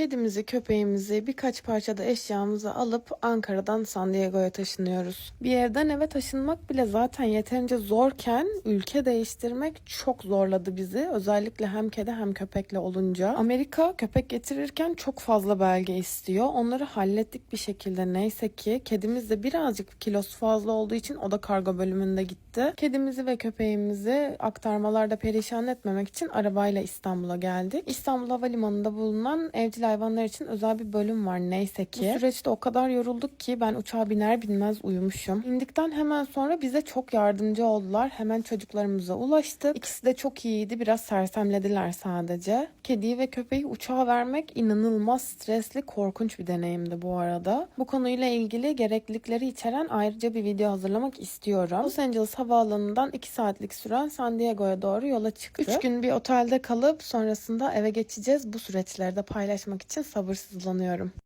Kedimizi, köpeğimizi, birkaç parçada eşyamızı alıp Ankara'dan San Diego'ya taşınıyoruz. Bir evden eve taşınmak bile zaten yeterince zorken ülke değiştirmek çok zorladı bizi. Özellikle hem kedi hem köpekle olunca. Amerika köpek getirirken çok fazla belge istiyor. Onları hallettik bir şekilde neyse ki. Kedimiz de birazcık kilosu fazla olduğu için o da kargo bölümünde gitti. Kedimizi ve köpeğimizi aktarmalarda perişan etmemek için arabayla İstanbul'a geldik. İstanbul Havalimanı'nda bulunan evcil hayvanlar için özel bir bölüm var neyse ki. Bu süreçte o kadar yorulduk ki ben uçağa biner binmez uyumuşum. İndikten hemen sonra bize çok yardımcı oldular. Hemen çocuklarımıza ulaştık. İkisi de çok iyiydi. Biraz sersemlediler sadece. Kediyi ve köpeği uçağa vermek inanılmaz stresli, korkunç bir deneyimdi bu arada. Bu konuyla ilgili gereklilikleri içeren ayrıca bir video hazırlamak istiyorum. Los Angeles havaalanından 2 saatlik süren San Diego'ya doğru yola çıktık. 3 gün bir otelde kalıp sonrasında eve geçeceğiz. Bu süreçleri de paylaşmak için sabırsızlanıyorum.